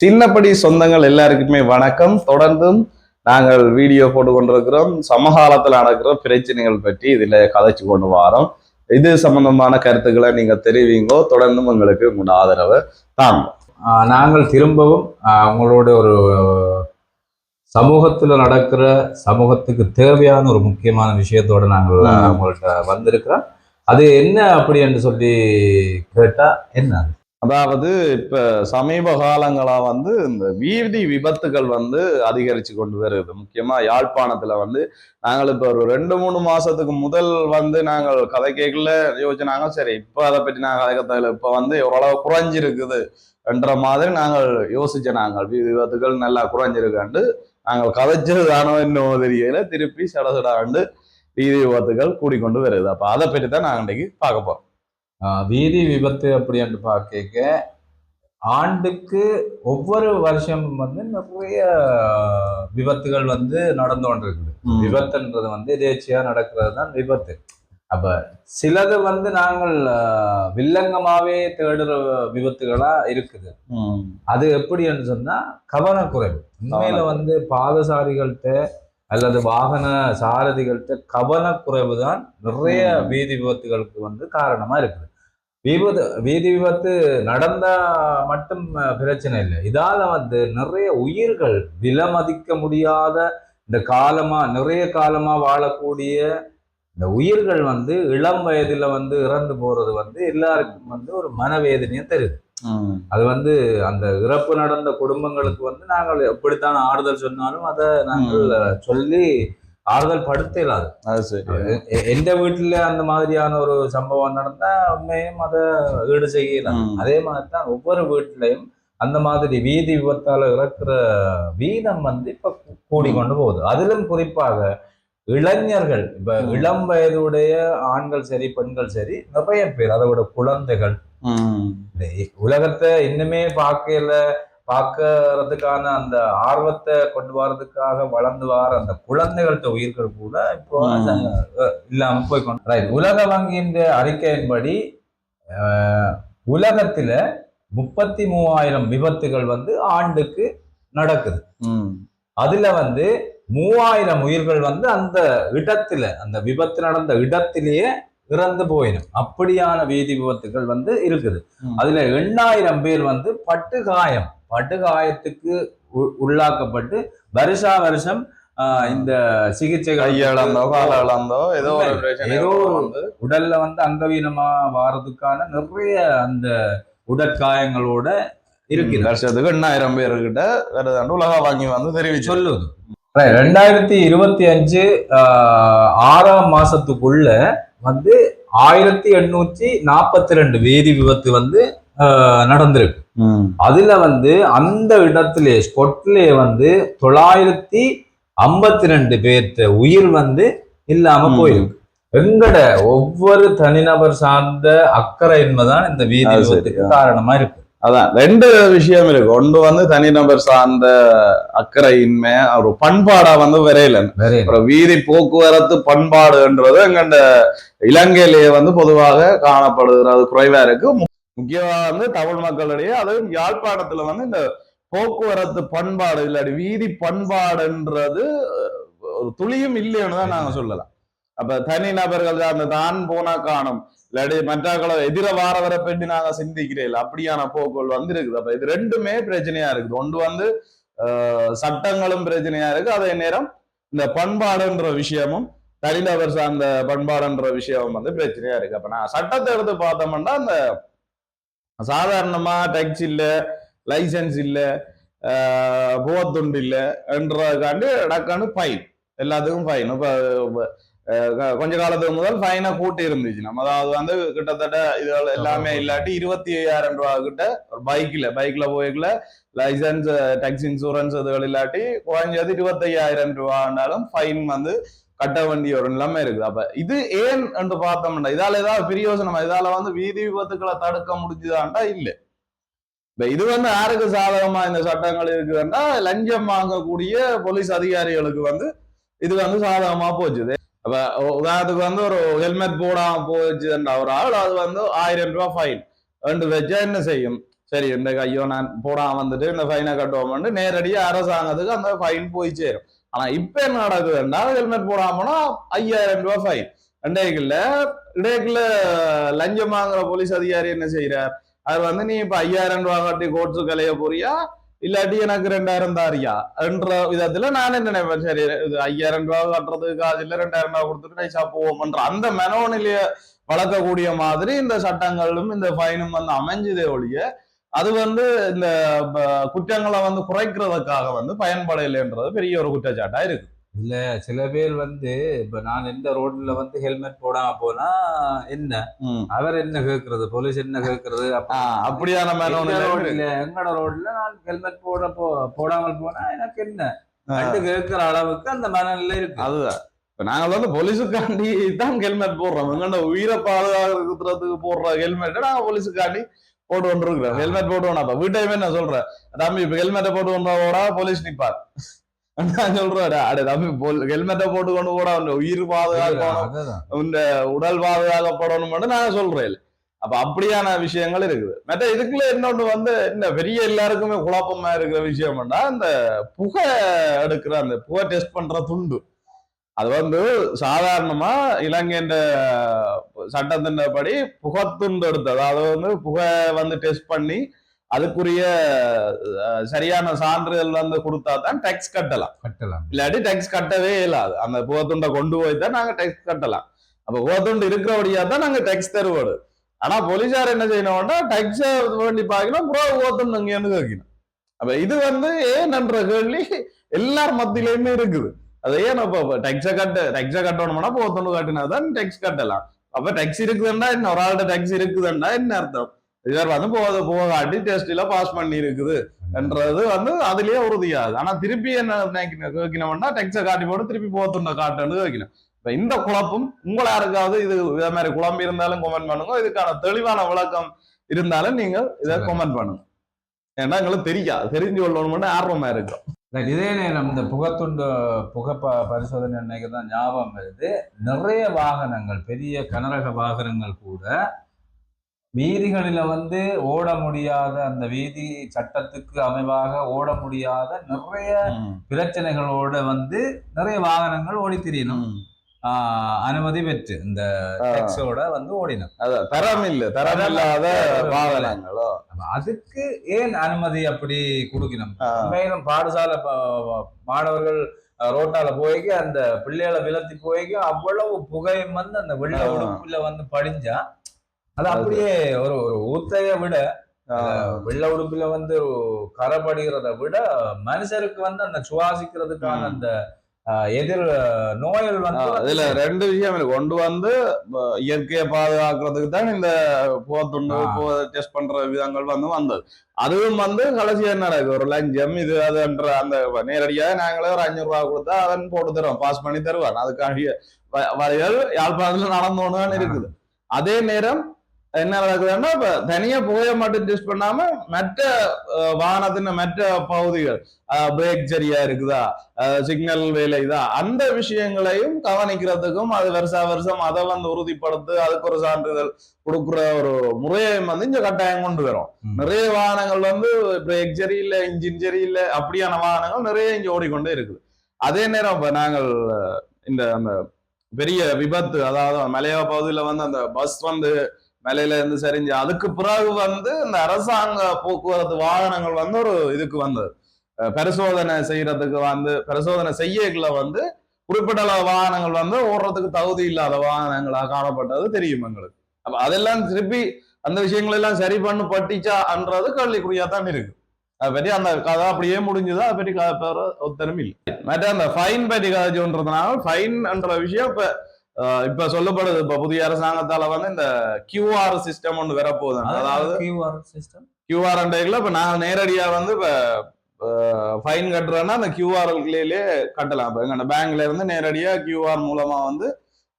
சின்னப்படி சொந்தங்கள் எல்லாருக்குமே வணக்கம். தொடர்ந்தும் நாங்கள் வீடியோ போட்டு கொண்டிருக்கிறோம் சமகாலத்தில் நடக்கிற பிரச்சனைகள் பற்றி இதுல கதைச்சு கொண்டு வரோம். இது சம்பந்தமான கருத்துக்களை நீங்க தெரிவிங்கோ தொடர்ந்தும் உங்களுக்கு உங்களோட ஆதரவை தாங்க. நாங்கள் திரும்பவும் உங்களோட ஒரு சமூகத்துல நடக்கிற சமூகத்துக்கு தேவையான ஒரு முக்கியமான விஷயத்தோட நாங்கள் ம். உங்கள்ட்ட வந்திருக்கிறோம். அது என்ன அப்படி என்று சொல்லி கேட்டா என்ன? அதாவது இப்ப சமீப காலங்களா வந்து இந்த வீதி விபத்துகள் வந்து அதிகரிச்சு கொண்டு வருது. முக்கியமா யாழ்ப்பாணத்துல வந்து நாங்கள் இப்ப ஒரு ரெண்டு மூணு மாசத்துக்கு முதல் வந்து நாங்கள் கதை கேட்கல யோசிச்சாங்க சரி இப்ப அதை பற்றி நாங்கள் கதை தேவையில்ல இப்ப வந்து ஓரளவு குறைஞ்சிருக்குது என்ற மாதிரி நாங்கள் யோசிச்ச நாங்கள் வீதி விபத்துகள் நல்லா குறைஞ்சிருக்காண்டு நாங்கள் கதைச்சது தானோ என்னவோ தெரியல. திருப்பி சடசடாண்டு வீதி விபத்துகள் கூடிக்கொண்டு வருது. அப்ப அதை பற்றி தான் நாங்கள் இன்னைக்கு பார்க்க போறோம். வீதி விபத்து அப்படி என்று பார்க்க ஆண்டுக்கு ஒவ்வொரு வருஷம் வந்து நிறைய விபத்துகள் வந்து நடந்து கொண்டிருக்குது. விபத்துன்றது வந்து எதேச்சியா நடக்கிறது தான் விபத்து. அப்ப சிலது வந்து நாங்கள் வில்லங்கமாவே தேடுற விபத்துகளா இருக்குது. அது எப்படின்னு சொன்னா கவனக்குறைவு. உண்மையில வந்து பாதசாரிகள்கிட்ட அல்லது வாகன சாரதிகள்கிட்ட கவனக்குறைவு தான் நிறைய. வீதி விபத்துகளுக்கு வந்து காரணமா இருக்குது விபத்து வீதி விபத்து நடந்தா மட்டும் பிரச்சனை இல்லை இதால வந்து நிறைய உயிர்கள் விலமதிக்க முடியாத இந்த காலமா நிறைய காலமா வாழக்கூடிய இந்த உயிர்கள் வந்து இளம் வயதுல வந்து இறந்து போறது வந்து எல்லாருக்கும் வந்து ஒரு மனவேதனையை தருது. அது வந்து அந்த இறப்பு நடந்த குடும்பங்களுக்கு வந்து நாங்கள் எப்படித்தான் ஆறுதல் சொன்னாலும் அதை நாங்கள் சொல்லி ஆறுதல் படுத்த இயலாது அது சரி எந்த வீட்டுல அந்த மாதிரியான ஒரு சம்பவம் நடந்தா உண்மையும் அதை ஈடு செய்யலாம். அதே மாதிரி தான் ஒவ்வொரு வீட்லயும் அந்த மாதிரி வீதி விபத்தால இறக்குற வீதம் வந்து இப்ப கூ- கூடிக்கொண்டு போகுது. அதிலும் குறிப்பாக இளைஞர்கள் இப்ப. இளம் வயதுடைய ஆண்கள் சரி பெண்கள் சரி நிறைய பேர் அதோட குழந்தைகள் உலகத்தை இன்னுமே பார்க்கல பார்க்கறதுக்கான அந்த ஆர்வத்தை கொண்டு வர்றதுக்காக வளர்ந்து வர அந்த குழந்தைகள்ட்ட உயிர்கள் கூட இப்போ இல்லாம போய் ரைட் உலக வங்கியின் அறிக்கையின்படி உலகத்துல முப்பத்தி மூவாயிரம் விபத்துகள் வந்து ஆண்டுக்கு நடக்குது. அதுல வந்து மூவாயிரம் உயிர்கள் வந்து அந்த இடத்துல அந்த விபத்து நடந்த இடத்திலேயே இறந்து போயிடும் அப்படியான வீதி விபத்துகள் வந்து இருக்குது. அதுல எண்ணாயிரம் பேர் வந்து பட்டுகாயம் பட்டுகாயத்துக்கு உ- உள்ளாக்கப்பட்டு வருஷா வருஷம் இந்த சிகிச்சைகள் கை இழந்தோ ஏதோ ஏதோ உடல்ல வந்து அங்கவீனமா வாரதுக்கான நிறைய அந்த உடற்காயங்களோட இருக்குது. வருஷத்துக்கு எண்ணாயிரம் பேர்கிட்ட வருதாண்டு உலக வாங்கி வந்து தெரிவிச்சு சொல்லுது. ரெண்டாயிரத்தி இருபத்தி அஞ்சு ஆறாம் மாசத்துக்குள்ள வந்து ஆயிரத்தி எண்ணூற்றி நாற்பத்தி ரெண்டு வேதி விபத்து வந்து நடந்திருக்கு. அதுல வந்து அந்த இடத்திலே ஸ்பொட்லே வந்து தொள்ளாயிரத்தி ஐம்பத்தி ரெண்டு பேர்த்த உயிர் வந்து இல்லாம. போயிருக்கு எங்கட ஒவ்வொரு தனிநபர் சார்ந்த அக்கறை என்பதுதான் இந்த வீதி. விபத்துக்கு காரணமா இருக்கு அதான் ரெண்டு விஷயம் இருக்கு. ஒன்று வந்து தனிநபர் சார்ந்த அக்கறையின்மை ஒரு பண்பாடா வந்து விரையில. வீதி போக்குவரத்து பண்பாடுன்றது எங்கண்ட இலங்கையிலேயே வந்து பொதுவாக காணப்படுகிறது குறைவா இருக்கு. மு- முக்கியமா வந்து தமிழ் மக்களிடையே அதுவும் யாழ்ப்பாணத்துல வந்து இந்த போக்குவரத்து பண்பாடு இல்லாட்டி வீதி பண்பாடுன்றது ஒரு துளியும் இல்லைன்னு தான் நாங்க சொல்லலாம். அப்ப தனி நபர்கள் அந்த தான் போனா காணும். இல்லாட்டி மற்றாக்களை எதிர வார வர பற்றி நாங்க சிந்திக்கிறேன் அப்படியான போக்குகள் வந்து இருக்குது அப்ப இது ரெண்டுமே பிரச்சனையா இருக்குது. ஒன்று வந்து சட்டங்களும் பிரச்சனையா இருக்கு அதே நேரம் இந்த பண்பாடுன்ற விஷயமும் தனிநபர் சார்ந்த பண்பாடுன்ற விஷயம் வந்து பிரச்சனையா இருக்கு அப்ப நான் சட்டத்தை எடுத்து பார்த்தோம்னா அந்த சாதாரணமா டேக்ஸ் இல்ல லைசன்ஸ் இல்ல ஆஹ் போத்துண்டு இல்ல என்றதுக்காண்டி ஃபைன் எல்லாத்துக்கும் ஃபைன் இப்ப கொஞ்ச காலத்துக்கு முதல் ஃபைனை கூட்டி இருந்துச்சு. நம்ம அதாவது வந்து கிட்டத்தட்ட இது எல்லாமே இல்லாட்டி இருபத்தி ஐயாயிரம் ரூபா கிட்ட ஒரு பைக்ல பைக்ல போய்க்கல லைசன்ஸ் டேக்ஸ் இன்சூரன்ஸ் இதுகள் இல்லாட்டி குறைஞ்சது இருபத்தையாயிரம் ரூபாண்டாலும் ஃபைன் வந்து கட்ட வேண்டிய ஒரு நிலைமை இருக்குது. அப்ப இது ஏன் என்று பார்த்தோம்னா இதால ஏதாவது பிரயோசனம் இதால வந்து வீதி விபத்துக்களை தடுக்க முடிஞ்சுதான்டா? இல்ல. இப்ப இது வந்து யாருக்கு சாதகமா இந்த சட்டங்கள் இருக்குதுன்னா லஞ்சம் வாங்கக்கூடிய போலீஸ் அதிகாரிகளுக்கு வந்து இது வந்து சாதகமா போச்சுது உதாரணத்துக்கு வந்து ஒரு ஹெல்மெட் போடாம போச்சுன்ற ஒரு ஆள் அது வந்து ஆயிரம் ரூபாய் ஃபைன் ரெண்டு வச்சா என்ன செய்யும்? சரி இந்த ஐயோ நான் போடாம வந்துட்டு இந்த ஃபைனை கட்டுவோம்னு நேரடியா அரசாங்கத்துக்கு அந்த ஃபைன் போய் சேரும். ஆனா இப்ப என்ன நடக்குதுன்னா ஹெல்மெட் போடாமனா ஐயாயிரம் ரூபாய் ஃபைன் ரெண்டாயிரக்குள்ள இடையக்குள்ள லஞ்சம் வாங்குற போலீஸ் அதிகாரி என்ன செய்யறார் அவர் வந்து நீ இப்ப ஐயாயிரம் ரூபாய் கட்டி கோட்ஸு கலைய போறியா? இல்லாட்டி எனக்கு ரெண்டாயிரம் தாரியா? என்ற விதத்துல நான் என்ன நினைப்பேன்? சரி இது ஐயாயிரம் ரூபாய் கட்டுறதுக்கு காசு ரெண்டாயிரம் ரூபாய் கொடுத்துட்டு நைசா போவோம்ன்ற அந்த மனோநிலைய வளர்க்கக்கூடிய மாதிரி இந்த சட்டங்களும் இந்த ஃபைனும் வந்து அமைஞ்சதே ஒழிய அது வந்து இந்த குற்றங்களை வந்து குறைக்கிறதுக்காக வந்து பயன்படலைன்றது பெரிய ஒரு குற்றச்சாட்டா இருக்கு. இல்ல சில பேர் வந்து இப்ப நான் எந்த ரோட்ல வந்து ஹெல்மெட் போடாம போனா என்ன. அவர் என்ன கேக்குறது? போலீஸ் என்ன ஆஹ் அப்படியான. ரோட்ல எங்கட ரோட்ல நான் ஹெல்மெட் போட போ போடாமல் போனா எனக்கு என்ன? கண்டு கேட்கிற அளவுக்கு அந்த மனநிலை இருக்கு. அதுதான். இப்ப நாங்க வந்து போலீஸுக்காண்டி தான் ஹெல்மெட் போடுறோம். எங்கண்ட உயிரை பாதுகாக்கிறதுக்கு போடுற ஹெல்மெட்டை நாங்க போலீஸுக்காண்டி போட்டு கொண்டிருக்கிறோம் ஹெல்மெட் போட்டு வேணாம் வீட்டையுமே நான் சொல்றேன் தம்பி இப்ப ஹெல்மெட்டை போட்டு போடா போலீஸ் நிப்பார். நான் சொல்றேன் அடே தம்பி ஹெல்மெட்டை போட்டு கொண்டு போடா உயிர் பாதுகாக்கணும். உன் உடல் பாதுகாக்கப்படணும் நான் சொல்றேன். அப்ப அப்படியான விஷயங்கள் இருக்குது. மற்ற இதுக்குள்ள இன்னொன்று வந்து இந்த பெரிய எல்லாருக்குமே குழப்பமா இருக்கிற விஷயம்னா இந்த புகை எடுக்கிற அந்த புகை டெஸ்ட் பண்ற துண்டு. அது வந்து சாதாரணமா இலங்கைன்ற சட்டத்தின் படி புகைத்துண்டு எடுத்து அதாவது வந்து புகை வந்து டெஸ்ட் பண்ணி அதுக்குரிய சரியான சான்றிதழ் வந்து கொடுத்தா தான் டேக்ஸ் கட்டலாம். கட்டலாம். இல்லாட்டி டேக்ஸ் கட்டவே இயலாது. அந்த புகத்துண்டை கொண்டு போய் தான் நாங்க டேக்ஸ் கட்டலாம். அப்ப புகத்துண்டு இருக்கிறபடியா தான் நாங்க டேக்ஸ் தருவோடு. ஆனா போலீசார் என்ன செய்யணும்னா டேக்ஸ் வேண்டி பார்க்கணும் புற புகத்துண்டு இங்கேன்னு கேட்கணும். அப்ப இது வந்து ஏன்ன்ற கேள்வி எல்லார் மத்தியிலயுமே இருக்குது. அது ஏன் இப்ப டேக்ஸை கட்ட டேக்ஸை கட்டணும்னா புகத்துண்டு கட்டினா தான் டேக்ஸ் கட்டலாம். அப்ப டேக்ஸ் இருக்குதுன்னா என்ன? ஒரு ஆள்கிட்ட டேக்ஸ் இருக்குதுன்னா என்ன அர்த்தம்? இவர் வந்து போக போக காட்டி டெஸ்ட்ல பாஸ் பண்ணி இருக்குது என்றது வந்து அதுலயே உறுதியாகுது. ஆனா திருப்பி என்ன கேட்கணும்னா டெக்ஸை காட்டி போட்டு திருப்பி போத்துண்ட காட்டுன்னு கேட்கணும் இப்ப இந்த குழப்பம் உங்களை யாருக்காவது இது இதே மாதிரி குழம்பு இருந்தாலும் கமெண்ட் பண்ணுங்க. இதுக்கான தெளிவான விளக்கம் இருந்தாலும் நீங்க இதை. கமெண்ட் பண்ணுங்க. ஏன்னா எங்களுக்கு தெரியாது தெரிஞ்சு கொள்ளணும்னு ஆர்வமா இருக்கும். இதே நேரம் இந்த புகைத்துண்டு புகை ப பரிசோதனை அன்னைக்கு தான் ஞாபகம் வருது. நிறைய வாகனங்கள் பெரிய கனரக வாகனங்கள் கூட வீதிகளில வந்து ஓட முடியாத அந்த வீதி சட்டத்துக்கு அமைவாக ஓட முடியாத நிறைய பிரச்சனைகளோட வந்து நிறைய வாகனங்கள் ஓடி திரியணும் அனுமதி பெற்று இந்த டெக்ஸோட வந்து ஓடினோம். தரம் இல்ல தரம் இல்லாத வாகனங்களோ? அதுக்கு ஏன் அனுமதி அப்படி கொடுக்கணும். உண்மையிலும் பாடசாலை மாணவர்கள் ரோட்டால போய்க்கு அந்த பிள்ளைகளை விலத்தி போய்க்கு அவ்வளவு புகையும் வந்து அந்த வெள்ள. உடுப்புல வந்து படிஞ்சா அது அப்படியே ஒரு ஒரு ஊத்தைய விட வெள்ள உடுப்புல வந்து கரை படிகிறத விட மனுஷருக்கு வந்து அந்த சுவாசிக்கிறதுக்கான. அந்த எதிர் நோய்கள் வந்து இதுல ரெண்டு விஷயம் கொண்டு வந்து இயற்கையை பாதுகாக்கிறதுக்கு தான் இந்த புகத்துண்டு ஆ. டெஸ்ட் பண்ற விதங்கள் வந்து வந்தது. அதுவும் வந்து கடைசி என்ன நடக்குது? ஒரு லஞ்சம் இது அதுன்ற அந்த நேரடியாக நாங்களே ஒரு அஞ்சூறு ரூபா கொடுத்தா அவன் போட்டு தருவோம். பாஸ் பண்ணி தருவான் அதுக்காக வ- வரைகள் யாழ்ப்பாணத்துல நடந்தோன்னு தான் இருக்குது. அதே நேரம் என்ன நடக்குதுன்னா இப்ப தனியா புகையை மட்டும் டெஸ்ட் பண்ணாம மற்ற வாகனத்தின் மற்ற பகுதிகள் பிரேக் சரியா இருக்குதா சிக்னல் வேலைதா அந்த விஷயங்களையும் கவனிக்கிறதுக்கும் அது வருஷா வருஷம் அதை வந்து உறுதிப்படுத்து அதுக்கு ஒரு சான்றிதழ் கொடுக்குற ஒரு முறையை வந்து இங்க கட்டாயம் கொண்டு வரும். நிறைய வாகனங்கள் வந்து பிரேக் சரியில்லை இன்ஜின் சரியில்லை அப்படியான வாகனங்கள் நிறைய இங்க ஓடிக்கொண்டே இருக்குது அதே நேரம் இப்ப நாங்கள் இந்த அந்த பெரிய விபத்து அதாவது மலையா பகுதியில வந்து அந்த பஸ் வந்து மலையில இருந்து சரிஞ்சு அதுக்கு பிறகு வந்து இந்த அரசாங்க போக்குவரத்து வாகனங்கள் வந்து ஒரு இதுக்கு வந்தது. பரிசோதனை செய்யறதுக்கு வந்து பரிசோதனை செய்யக்குள்ள வந்து குறிப்பிட்ட வாகனங்கள் வந்து ஓடுறதுக்கு தகுதி இல்லாத வாகனங்களா காணப்பட்டது தெரியும் எங்களுக்கு. அப்ப அதெல்லாம் திருப்பி அந்த விஷயங்கள் எல்லாம் சரி பண்ணு பட்டிச்சான்றது கேள்விக்குறியா தான் இருக்கு. அதை பற்றி அந்த கதை அப்படியே முடிஞ்சுதா அதை பற்றி கதை பேர ஒத்தரும் இல்லை. மற்ற அந்த ஃபைன் பற்றி கதை ஃபைன் என்ற விஷயம் இப்போ இப்ப சொல்லப்படுது இப்ப புதிய அரசாங்கத்தால வந்து இந்த கியூஆர் சிஸ்டம் ஒன்று வரப்போகுது. அதாவது QR system. கியூஆர் அண்டைக்குள்ள இப்ப நாங்க நேரடியா வந்து இப்ப ஃபைன் கட்டுறோம்னா அந்த கியூஆர்லேயே கட்டலாம். இப்ப எங்க பேங்க்ல இருந்து நேரடியா கியூஆர் மூலமா வந்து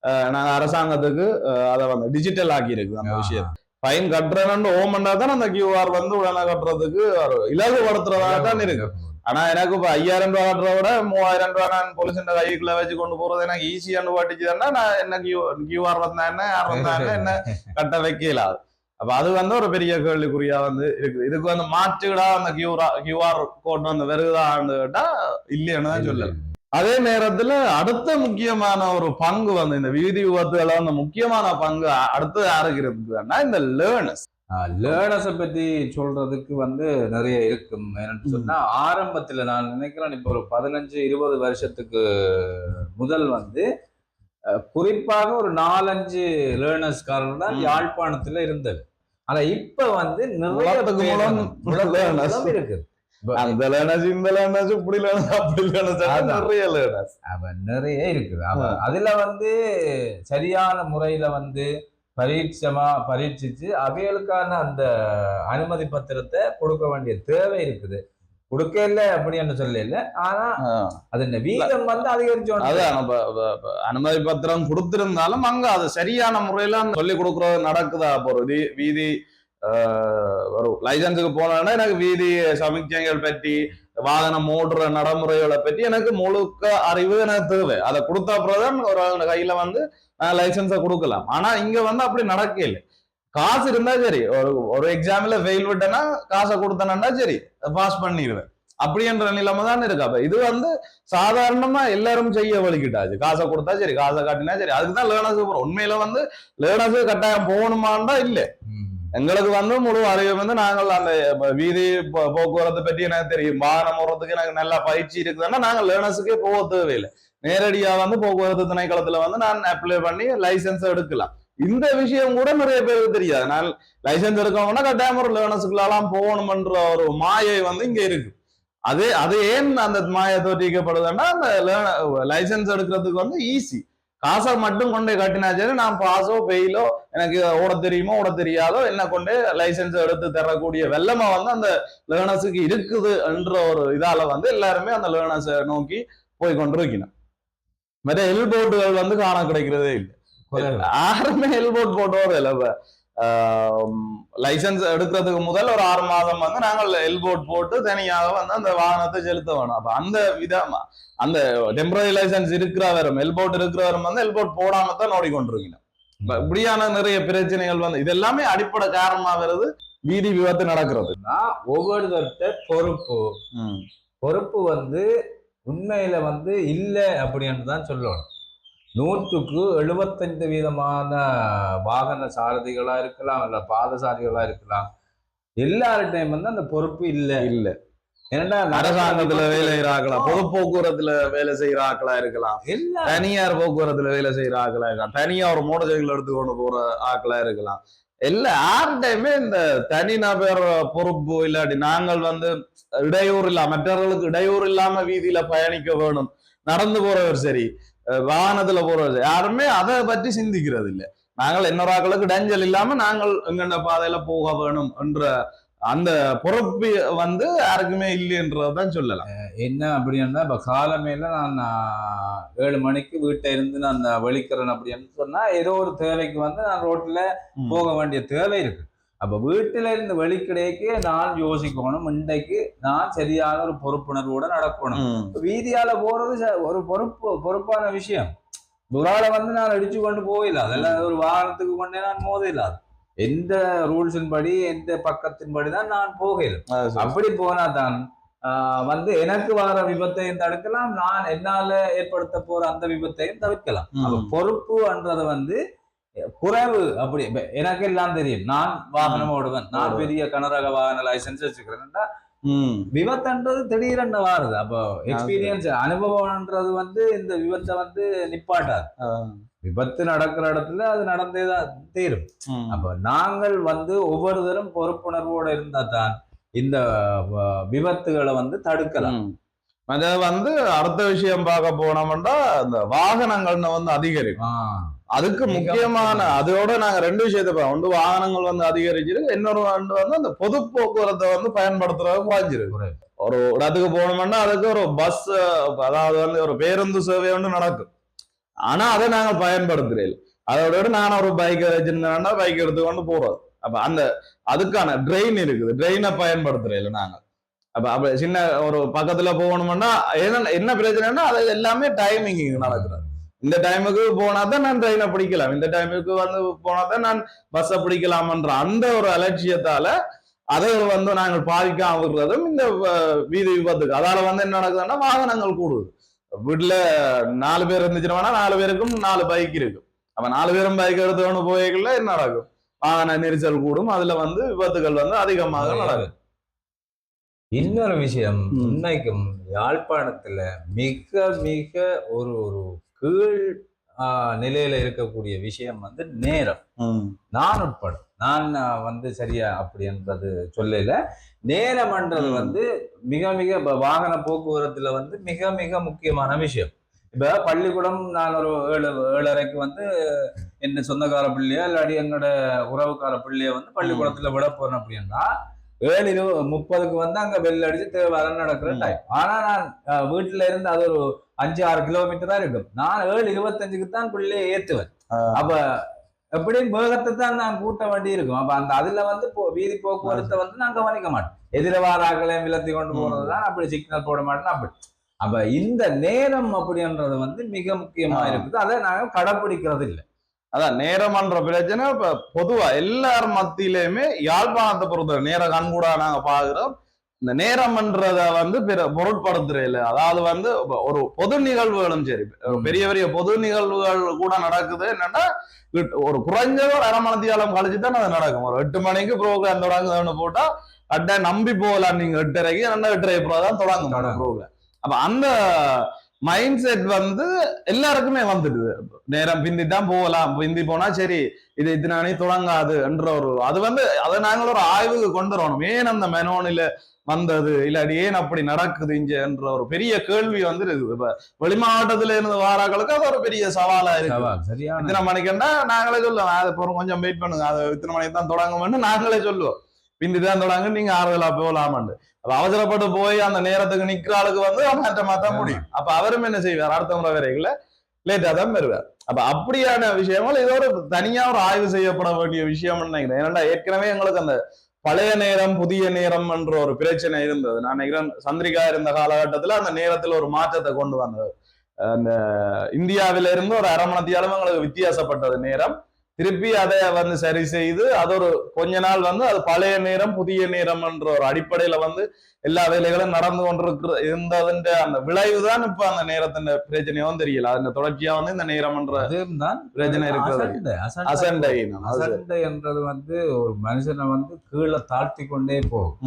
அஹ், நாங்க அரசாங்கத்துக்கு அதை வந்து டிஜிட்டல் ஆக்கி இருக்குது அந்த விஷயம் ஃபைன் கட்டுறேன்னு ஓமண்டா தான் அந்த கியூஆர் வந்து உடனே கட்டுறதுக்கு ஒரு இலகுபடுத்துறதா தான் இருக்கு. ஆனா எனக்கு இப்ப ஐயாயிரம் ரூபா கட்டுறத விட மூவாயிரம் ரூபா நான் போலீஸ் கைக்குள்ள வச்சு கொண்டு போறது எனக்கு ஈஸியானு பாட்டுச்சுன்னா நான் என்ன கியூ என்ன யார் வந்தா என்ன கட்ட வைக்கல அப்ப அது வந்து ஒரு பெரிய கேள்விக்குறியா வந்து இருக்குது. இதுக்கு வந்து மாற்றுடா அந்த கியூஆர் கியூஆர் கோட் வந்து வருகுதான்னு கேட்டா இல்லைன்னு தான் சொல்லலாம் அதே நேரத்துல அடுத்த முக்கியமான ஒரு பங்கு வந்து இந்த வீதி விபத்துகளை வந்து முக்கியமான பங்கு அடுத்து யாருக்கு இருக்குதுன்னா இந்த லேர்னர்ஸ் லேர்னர்ஸை பத்தி சொல்றதுக்கு வந்து நிறைய இருக்கும். என்னன்னு சொன்னா ஆரம்பத்துல நான் நினைக்கிறேன் இப்போ ஒரு பதினஞ்சு இருபது வருஷத்துக்கு முதல் வந்து குறிப்பாக ஒரு நாலஞ்சு லேர்னர்ஸ்காரர் தான். யாழ்ப்பாணத்துல இருந்தது. ஆனா இப்ப வந்து நிறைய இருக்குது அந்த லேர்னர்ஸ் இந்த லேர்னர்ஸ் இப்படி லேர்னர்ஸ் அப்படி லேர்னர்ஸ். நிறைய லேர்னர்ஸ் அவ நிறைய இருக்குது. அவ அதுல வந்து சரியான முறையில வந்து பரீட்சமா பரீட்சிச்சு அவைகளுக்கான அந்த அனுமதி பத்திரத்தை கொடுக்க வேண்டிய தேவை இருக்குது. கொடுக்க இல்லை அப்படின்னு சொல்ல இல்ல ஆனா அது வீதம் வந்து அதிகரிச்சு அதான் இப்ப இப்ப- இப்ப அனுமதி பத்திரம் கொடுத்திருந்தாலும் அங்க அது சரியான முறையில சொல்லி கொடுக்கறது நடக்குதா? ஒரு வீதி ஒரு லைசன்ஸுக்கு போனோம்னா எனக்கு வீதி சமிக்ஞைகள் பற்றி வாகனம் ஓடுற நடைமுறைகளை பற்றி எனக்கு முழுக்க அறிவு எனக்கு தேவை. அதை கொடுத்த அப்புறம் ஒரு ஆள் கையில வந்து லைசன்ஸை கொடுக்கலாம். ஆனா இங்க வந்து அப்படி நடக்கல காசு இருந்தா சரி. ஒரு ஒரு எக்ஸாம்ல ஃபெயில் விட்டேன்னா காசை கொடுத்தேன்னா சரி. பாஸ் பண்ணிடுவேன். அப்படின்ற நிலைமை தான் இருக்கு. அப்ப இது வந்து சாதாரணமா எல்லாரும் செய்ய வழிக்கிட்டாச்சு காசை கொடுத்தா சரி காசை காட்டினா சரி. அதுக்கு தான் லேர்னர்ஸ் உண்மையில வந்து லேர்னர்ஸ் கட்டாயம் போகணுமாண்டா இல்ல. எங்களுக்கு வந்து முழு அறிவு வந்து நாங்கள் அந்த வீதி போ- போக்குவரத்து பற்றி எனக்கு தெரியும். வாகனம் ஓடுறதுக்கு எனக்கு நல்லா பயிற்சி இருக்குதுன்னா நாங்கள் லேர்னர்ஸுக்கே போக தேவையில்லை. நேரடியாக வந்து போக்குவரத்து திணைக்களத்தில் வந்து நான் அப்ளை பண்ணி லைசன்ஸ் எடுக்கலாம். இந்த விஷயம் கூட நிறைய பேருக்கு தெரியாது. நான் லைசன்ஸ் எடுக்கணும்னா கட்டாயம் ஒரு லேர்னர்ஸுக்குலாம் போகணும்ன்ற ஒரு மாயை வந்து இங்கே இருக்கு. அது அது ஏன் அந்த மாயை தோற்றிக்கப்படுதுன்னா அந்த லைசன்ஸ் எடுக்கிறதுக்கு வந்து ஈஸி காசை மட்டும் கொண்டு காட்டினா சரி நான் பாஸோ ஃபெயிலோ எனக்கு ஓட தெரியுமோ ஓட தெரியாதோ என்ன கொண்டு லைசன்ஸ் எடுத்து தரக்கூடிய வெள்ளமா வந்து அந்த லேர்னர்ஸுக்கு இருக்குது என்ற ஒரு இதால வந்து எல்லாருமே அந்த லேர்னர்ஸை நோக்கி போய் கொண்டிருக்கணும் மற்ற எல்போட்டுகள் வந்து காண கிடைக்கிறதே இல்லை. யாருமே ஹெல்மெட் போட்டு வரல இப்ப லைசன்ஸ் எடுக்கிறதுக்கு முதல் ஒரு ஆறு மாதம் வந்து நாங்கள் எல்போட் போட்டு தனியாக வந்து அந்த வாகனத்தை செலுத்த வேணும். அப்ப அந்த விதமா அந்த டெம்பரரி லைசன்ஸ் இருக்கிறவரும் எல்போட் இருக்கிறவரும் வந்து எல்போட் போடாம தான் ஓடிக்கொண்டிருக்கணும். இப்ப இப்படியான நிறைய பிரச்சனைகள் வந்து இது எல்லாமே அடிப்படை காரணமா வருது வீதி விபத்து நடக்கிறது. ஒவ்வொருத்தர்கிட்ட பொறுப்பு. பொறுப்பு வந்து உண்மையில வந்து இல்லை அப்படின்னு தான் சொல்லணும். நூற்றுக்கு எழுபத்தைந்து வீதமான வாகன சாரதிகளா இருக்கலாம் இல்ல பாதசாரிகளா இருக்கலாம். எல்லார்டையும் வந்து அந்த பொறுப்பு இல்லை. இல்ல. ஏன்னா அரசாங்கத்துல வேலை செய்யற ஆக்கலாம் பொது போக்குவரத்துல வேலை செய்யற ஆக்களா இருக்கலாம் தனியார் போக்குவரத்துல வேலை செய்யற ஆக்களா இருக்கலாம்? தனியா ஒரு மோட்டர் சைக்கிள் எடுத்து கொண்டு போற ஆக்களா இருக்கலாம். எல்லா யார்கிட்டயுமே இந்த தனி நபர் பொறுப்பு இல்லாட்டி நாங்கள் வந்து இடையூறு இல்லாம மற்றவர்களுக்கு இடையூறு இல்லாம வீதியில பயணிக்க வேணும். நடந்து போறவர் சரி. வாகனத்துல சரி யாருமே அதை பற்றி சிந்திக்கிறது இல்ல நாங்கள் இன்னொரு ஆக்களுக்கு இடைஞ்சல் இல்லாம நாங்கள் எங்கண்ட பாதையில போக வேணும் என்ற அந்த பொறுப்பு வந்து யாருக்குமே இல்லைன்றதான் சொல்லலாம். என்ன அப்படின்னா இப்ப காலமேல நான் ஏழு மணிக்கு வீட்டை இருந்து நான் வெளிக்கிறேன் அப்படின்னு சொன்னா ஏதோ ஒரு தேவைக்கு வந்து நான் ரோட்ல போக வேண்டிய தேவை இருக்கு. அப்ப வீட்டுல இருந்து வெளிக்கிடைக்கு நான் யோசிக்கணும். இன்றைக்கு நான் சரியான ஒரு பொறுப்புணர்வோட நடக்கணும். வீதியால போறது ஒரு பொறுப்பு பொறுப்பான விஷயம். ஆளை வந்து நான் அடிச்சு கொண்டு போயிடல அதெல்லாம் ஒரு வாகனத்துக்கு கொண்டே நான் மோதிடலாது எந்த ரூல்ஸின் படி எந்த பக்கத்தின் படி தான் நான் போகல. அப்படி போனா தான் வந்து எனக்கு வர விபத்தையும் தடுக்கலாம். நான் என்னால ஏற்படுத்த போற அந்த விபத்தையும் தவிர்க்கலாம் ம். அப்ப பொறுப்புன்றது வந்து குறைவு அப்படி எனக்கு எல்லாம் தெரியும் நான் வாகனம் ஓடுவேன் நான். பெரிய கனரக வாகன லைசன்ஸ் வச்சுக்கிறேன்னா. விபத்துன்றது திடீரென்னு வாருது அப்போ எக்ஸ்பீரியன்ஸ் அனுபவம்ன்றது வந்து இந்த விபத்தை வந்து நிப்பாட்டாது. விபத்து நடக்கிற இடத்துல அது நடந்தே தான் தீரும். அப்ப நாங்கள் வந்து ஒவ்வொருத்தரும் பொறுப்புணர்வோட இருந்தா தான் இந்த விபத்துகளை வந்து தடுக்கலாம் ம். அது வந்து அடுத்த விஷயம் பார்க்க போனோம்னா இந்த வாகனங்கள்னு வந்து அதிகரிக்கும் அதுக்கு மிக முக்கியமான. அதோட நாங்க ரெண்டு விஷயத்தை ஒன்று வாகனங்கள் வந்து அதிகரிச்சிருக்கு இன்னொரு ஒன்று வந்து அந்த பொது போக்குவரத்தை வந்து பயன்படுத்துறது குறைஞ்சிருக்கு. ஒரு இடத்துக்கு போகணும்னா அதுக்கு ஒரு பஸ் அதாவது வந்து ஒரு பேருந்து சேவை ஒன்று நடக்கும். ஆனா அதை நாங்க பயன்படுத்துறேன். அதோட விட நான் ஒரு பைக் வச்சிருந்தேன்னா பைக் எடுத்துக்கொண்டு போறது அப்ப அந்த அதுக்கான ட்ரெயின் இருக்குது. ட்ரெயினை பயன்படுத்துறேன் நாங்க அப்ப அப்ப சின்ன ஒரு பக்கத்துல போகணும்னா என்ன என்ன பிரச்சனைன்னா அது எல்லாமே டைமிங் நடக்கிறது. இந்த டைமுக்கு போனா தான் நான் ட்ரெயினை பிடிக்கலாம். இந்த டைமுக்கு வந்து போனா தான் நான் பஸ்ஸை பிடிக்கலாம்ன்ற அந்த ஒரு அலட்சியத்தால அதை வந்து நாங்கள் பாதிக்காம விடுறதும் இந்த வீதி விபத்துக்கு. அதால வந்து என்ன நடக்குதுன்னா வாகனங்கள் கூடுது. வீட்டுல நாலு பேர் இருந்துச்சுன்னா நாலு பேருக்கும் நாலு பைக் இருக்கும் அப்ப நாலு பேரும் பைக் எடுத்துக்கொண்டு போய்க்குள்ள என்ன நடக்கும்? வாகன நெரிசல் கூடும். அதுல வந்து விபத்துகள் வந்து அதிகமாக நடக்கும். இன்னொரு விஷயம் ம். உண்மைக்கும் யாழ்ப்பாணத்துல மிக மிக ஒரு ஒரு கீழ் நிலையில இருக்கக்கூடிய விஷயம் வந்து நேரம். நான் உட்பட. நான் வந்து சரியா அப்படின்றது சொல்லல. நேரம்ன்றது. வந்து மிக மிக வாகன போக்குவரத்துல வந்து மிக மிக முக்கியமான விஷயம். இப்ப பள்ளிக்கூடம் நான் ஒரு ஏழு ஏழரைக்கு வந்து என்ன சொந்தக்கார பிள்ளையோ இல்லாட்டி எங்களோட உறவுக்கார பிள்ளைய வந்து பள்ளிக்கூடத்துல விட போறேன் அப்படின்னா ஏழு இருபது முப்பதுக்கு வந்து அங்க பெல் அடிச்சு தேவை நடக்கிற. டைம் ஆனா நான் வீட்டுல இருந்து அது ஒரு அஞ்சு ஆறு கிலோமீட்டர் தான் இருக்கும் நான் ஏழு இருபத்தஞ்சுக்கு தான் பிள்ளைய ஏத்துவேன். அப்ப எப்படியும் வேகத்தை தான் நான் கூட்ட வேண்டி இருக்கும் அப்ப அந்த அதுல வந்து வீதி போக்குவரத்தை வந்து நான் கவனிக்க மாட்டேன் எதிர வாராக்களை விலத்தி கொண்டு. போறதுதான் அப்படி சிக்னல் போட மாட்டேன் அப்படி அப்ப இந்த நேரம் அப்படின்றது வந்து மிக முக்கியமா. இருக்குது அதை நாங்க கடைப்பிடிக்கிறது இல்லை அதான் நேரம்ன்ற பிரச்சனை இப்ப பொதுவா எல்லார் மத்தியிலயுமே யாழ்ப்பாணத்தை பொறுத்த நேர கண்கூடா நாங்க பாக்குறோம் இந்த நேரம்ன்றத வந்து பிற பொருட்படுத்துறது இல்ல அதாவது வந்து ஒரு பொது நிகழ்வுகளும் சரி. பெரிய பெரிய பொது நிகழ்வுகள் கூட நடக்குது என்னன்னா ஒரு குறைஞ்ச ஒரு அரை மணத்தியாலம் கழிச்சு தான் அது நடக்கும் ஒரு எட்டு மணிக்கு ப்ரோக்ராம் தொடங்குதுன்னு போட்டா அட்டை நம்பி போகலாம் நீங்க எட்டரைக்கு ரெண்டா எட்டரை தான் தொடங்கும். ப்ரோக்ராம் அப்ப அந்த மைண்ட் செட் வந்து எல்லாருக்குமே வந்துடுது. நேரம் பிந்தி தான் போகலாம். பிந்தி போனா சரி இது இத்தனை மணி தொடங்காது என்ற ஒரு அது வந்து அதை நாங்கள் ஒரு ஆய்வுக்கு கொண்டு வரணும். ஏன் அந்த மெனோனில வந்தது? இல்லாட்டி ஏன் அப்படி நடக்குது இங்க என்ற ஒரு பெரிய கேள்வி வந்து இருக்குது இப்ப வெளி மாவட்டத்துல இருந்து வாராக்களுக்கு அது ஒரு பெரிய சவாலா இருக்கு. இத்தனை மணிக்குன்னா நாங்களே சொல்லுவோம். அது கொஞ்சம் வெயிட் பண்ணுங்க. அது இத்தனை மணிக்கு தான் தொடங்கும்னு நாங்களே சொல்லுவோம். பிந்தி தான் தொடங்க நீங்க ஆறுதலா போகலாமான்னு அப்ப அவசரப்பட்டு போய் அந்த நேரத்துக்கு நிக்கிற ஆளுக்கு வந்து மாற்றமா தான் முடியும். அப்ப அவரும் என்ன செய்வார்? அடுத்த முறை வரைக்குள்ள லேட்டா தான் வருவார். அப்ப அப்படியான விஷயங்கள் இது ஒரு தனியா ஒரு ஆய்வு செய்யப்பட வேண்டிய விஷயம்னு நினைக்கிறேன். ஏன்னா ஏற்கனவே எங்களுக்கு அந்த பழைய நேரம் புதிய நேரம் என்ற ஒரு பிரச்சனை இருந்தது. நான் நினைக்கிறேன் சந்திரிகா இருந்த காலகட்டத்துல அந்த நேரத்துல ஒரு மாற்றத்தை கொண்டு வந்தது. அந்த இந்தியாவில இருந்து ஒரு அரை மணத்தியாலும் எங்களுக்கு வித்தியாசப்பட்டது நேரம். திருப்பி அதை வந்து சரி செய்து அது ஒரு கொஞ்ச நாள் வந்து அது பழைய நேரம் புதிய நேரம் என்ற ஒரு அடிப்படையில வந்து எல்லா வேலைகளும் நடந்து கொண்டிருக்கிற இருந்ததுன்ற அந்த விளைவு தான் இப்ப அந்த நேரத்தின் பிரச்சனையும் தெரியல. அந்த தொடர்ச்சியா வந்து இந்த நேரம் என்ற தான் பிரச்சனை இருக்கிறது. அசண்டை அசண்டை. என்றது வந்து ஒரு மனுஷனை வந்து கீழே தாழ்த்தி கொண்டே போகும்.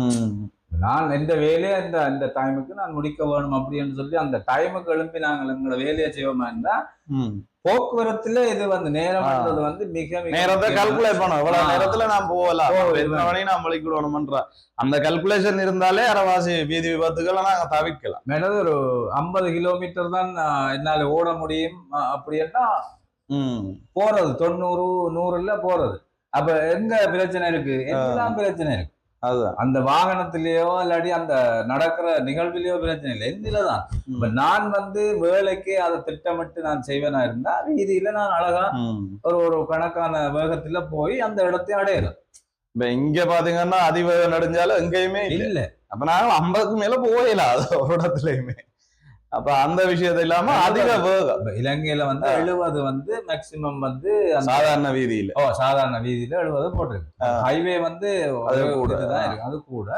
நான் எந்த வேலையை இந்த இந்த டைமுக்கு நான் முடிக்க வேணும் அப்படின்னு சொல்லி அந்த டைமுக்கு எழுப்பி நாங்கள் எங்களோட வேலையை செய்வோமா இருந்தா. போக்குவரத்துல இது வந்து நேரம்ன்றது வந்து மிக நேரத்தை கால்குலேட் பண்ணணும். இவ்வளவு. நேரத்துல நான் போகலாம். எத்தனை நான் வலிக்கிடணும்ன்ற அந்த கல்குலேஷன் இருந்தாலே அரைவாசி வீதி விபத்துகளை நாங்க தவிர்க்கலாம். மேலது ஒரு ஐம்பது கிலோமீட்டர் தான் என்னால ஓட முடியும். அப்படின்னா. போறது. தொண்ணூறு நூறுல போறது. அப்ப எங்க பிரச்சனை இருக்கு? எல்லாம் பிரச்சனை இருக்கு. அதுதான். அந்த வாகனத்திலேயோ இல்லாட்டி அந்த நடக்கிற நிகழ்விலேயோ பிரச்சனை இல்லை. எந்திலதான் இப்ப நான் வந்து வேலைக்கு அதை திட்டமிட்டு நான் செய்வேனா இருந்தா வீதியில நான் அழகா. ஒரு ஒரு கணக்கான வேகத்துல போய் அந்த இடத்தை அடையலாம். இப்ப இங்க பாத்தீங்கன்னா அதிவேகம் நடிஞ்சாலும் எங்கேயுமே இல்ல. அப்ப நாங்க ஐம்பதுக்கு மேல போகல அது ஒரு இடத்துலயுமே. அப்ப அந்த விஷயத்த இல்லாம அதிக வேகம். இலங்கையில வந்து. எழுபது வந்து மேக்சிமம் வந்து சாதாரண வீதியில. ஓ சாதாரண வீதியில எழுபது போட்டிருக்கு. ஹைவே வந்து அது ஒரு கூட. இதுதான் இருக்கு. அது கூட.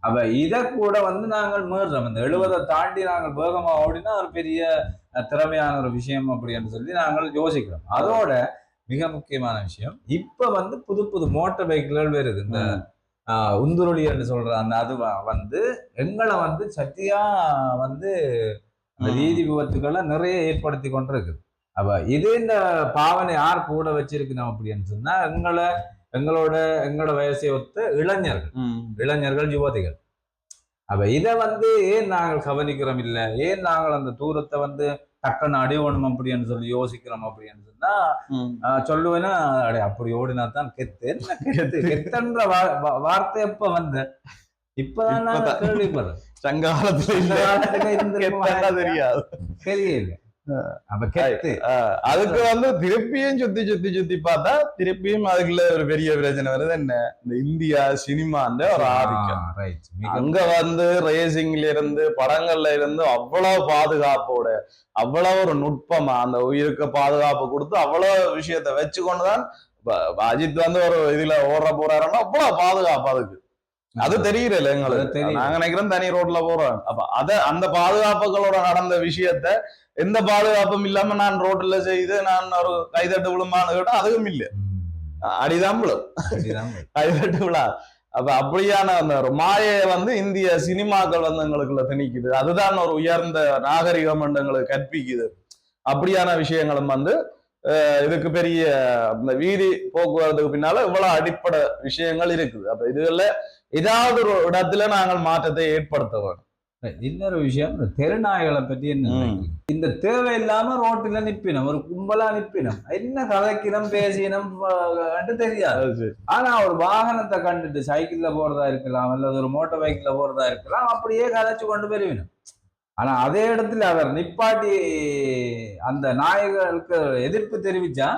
அப்ப இத கூட வந்து நாங்கள் மீறுறோம். இந்த எழுபதை தாண்டி நாங்கள் வேகமா ஓடினா ஒரு பெரிய திறமையான ஒரு விஷயம் அப்படின்னு சொல்லி நாங்கள் யோசிக்கிறோம். அதோட மிக முக்கியமான விஷயம் இப்ப வந்து புது புது மோட்டார் பைக்குகள் வருது. இந்த உந்துருளி என்று சொல்ற அந்த அது வந்து எங்களை வந்து சட்டியா வந்து அந்த. வீதி விபத்துக்களை நிறைய ஏற்படுத்தி கொண்டிருக்குது அப்ப இது இந்த பாவனை யார் கூட வச்சிருக்கணும் அப்படின்னு சொன்னா எங்களை எங்களோட எங்களோட வயசை ஒத்த இளைஞர்கள். இளைஞர்கள் யுவதிகள். அப்ப இதை வந்து ஏன் நாங்கள் கவனிக்கிறோம் இல்ல? ஏன் நாங்கள் அந்த தூரத்தை வந்து டக்குன்னு அடிவணும் அப்படின்னு சொல்லி யோசிக்கிறோம் அப்படின்னு சொன்னா சொல்லுவேன்னா அப்படி ஓடினா தான் கெத்து. என்ன கெத்து? கெத்துன்ற வார்த்தை எப்ப வந்த? இப்பதான் நான் இப்பதான். கேள்விப்படுறேன் சங்க காலத்துல இந்த இல்ல. காலத்துல இருந்திருக்குமா? கெத்தா தெரியாது. தெரியல அதுக்கு வந்து திருப்பியும் சுத்தி சுத்தி சுத்தி பார்த்தா திருப்பியும் அதுக்குள்ள ஒரு பெரிய பிரச்சனை வருது. என்ன? இந்த இந்தியா சினிமான்ற ஒரு ஆதிக்கம். அங்க வந்து ரேசிங்ல இருந்து படங்கள்ல இருந்து அவ்வளவு பாதுகாப்போட அவ்வளவு ஒரு நுட்பமா அந்த உயிருக்கு பாதுகாப்பு கொடுத்து அவ்வளவு விஷயத்த வச்சு கொண்டுதான் இப்ப அஜித் வந்து ஒரு இதுல ஓடுற போறாருன்னா அவ்வளவு பாதுகாப்பு அதுக்கு. அது தெரியல எங்களுக்கு. நாங்க நினைக்கிறோம் தனி ரோட்ல போறோம். அப்ப அத அந்த பாதுகாப்புகளோட நடந்த விஷயத்த எந்த பாதுகாப்பும் இல்லாம நான் ரோட்ல செய்து நான் ஒரு கைதட்டு விழுமான்னு கேட்டா அதுவும் இல்ல. அடிதான் விழும். கைதட்டு விழா. அப்ப அப்படியான அந்த ஒரு மாயையை வந்து இந்திய சினிமாக்கள் வந்து எங்களுக்குள்ள திணிக்குது. அதுதான் ஒரு உயர்ந்த நாகரிகம் எங்களுக்கு கற்பிக்குது. அப்படியான விஷயங்களும் வந்து இதுக்கு பெரிய இந்த வீதி போக்குவரத்துக்கு பின்னால இவ்வளவு அடிப்படை விஷயங்கள் இருக்குது. அப்ப இதுல ஏதாவது ஒரு இடத்துல நாங்கள் மாற்றத்தை ஏற்படுத்த வேணும் இன்னொரு விஷயம் தெருநாய்களை பத்தி என்ன? இந்த தேவையில்லாம ரோட்டில நிப்பினம் ஒரு கும்பலா நிப்பினம் என்ன கதைக்கினம் பேசினம் தெரியாது. ஆனா ஒரு வாகனத்தை கண்டுட்டு சைக்கிள்ல போறதா இருக்கலாம் அல்லது ஒரு மோட்டார் பைக்ல போறதா இருக்கலாம் அப்படியே கதைச்சு கொண்டு போயிருவினும் ஆனா அதே இடத்துல அவர் நிப்பாட்டி அந்த நாயகர்களுக்கு எதிர்ப்பு தெரிவிச்சா.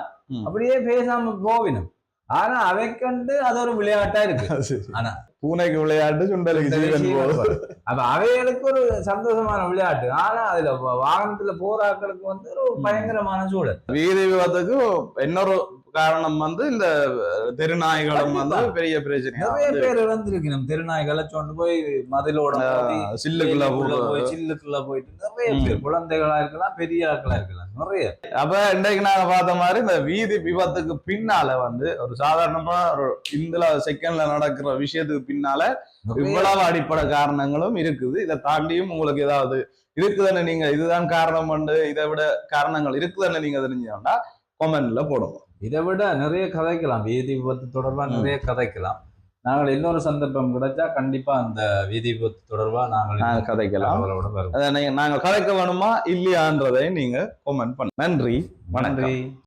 அப்படியே பேசாம போவினும் ஆனா அதை கண்டு அது ஒரு விளையாட்டா இருக்கு. ஆனா பூனைக்கு விளையாட்டு சுண்டலுக்கு ஜீவன் போகுது. அப்ப அவைகளுக்கு ஒரு சந்தோஷமான விளையாட்டு. ஆனா அதுல வாகனத்துல போராக்களுக்கு வந்து ஒரு பயங்கரமான சூழல். வீதி விபத்துக்கு இன்னொரு காரணம் வந்து இந்த தெருநாய்களும் வந்து பெரிய பிரச்சனை நிறைய பேர் இழந்திருக்கணும் திருநாய்களை சொண்டு போய் மதிலோட மோதி, சில்லுக்குள்ள போய் சில்லுக்குள்ள போயிட்டு நிறைய பேர் குழந்தைகளா இருக்கலாம் பெரிய ஆட்களா இருக்கலாம் நிறைய. அப்ப இன்றைக்கு நாங்க பார்த்த மாதிரி இந்த வீதி விபத்துக்கு பின்னால வந்து ஒரு சாதாரணமா ஒரு இந்த செகண்ட்ல நடக்கிற விஷயத்துக்கு பின்னால இவ்வளவு அடிப்படை காரணங்களும் இருக்குது. இதை தாண்டியும் உங்களுக்கு ஏதாவது இருக்குதுன்னு நீங்க இதுதான் காரணம் இதை விட காரணங்கள் இருக்குதுன்னு நீங்க தெரிஞ்சோம்னா கொமெண்ட்ல போடுங்க. இதை விட நிறைய கதைக்கலாம். வீதி விபத்து தொடர்பா ம். நிறைய கதைக்கலாம். நாங்கள் இன்னொரு சந்தர்ப்பம் கிடைச்சா கண்டிப்பா அந்த வீதி விபத்து தொடர்பா நாங்கள் கதைக்கலாம். தகவலோட வருவோம். அதை நீங்க- நாங்க கதைக்க வேணுமா? இல்லையான்றதை நீங்க கொமெண்ட் பண்ண. நன்றி. நன்றி.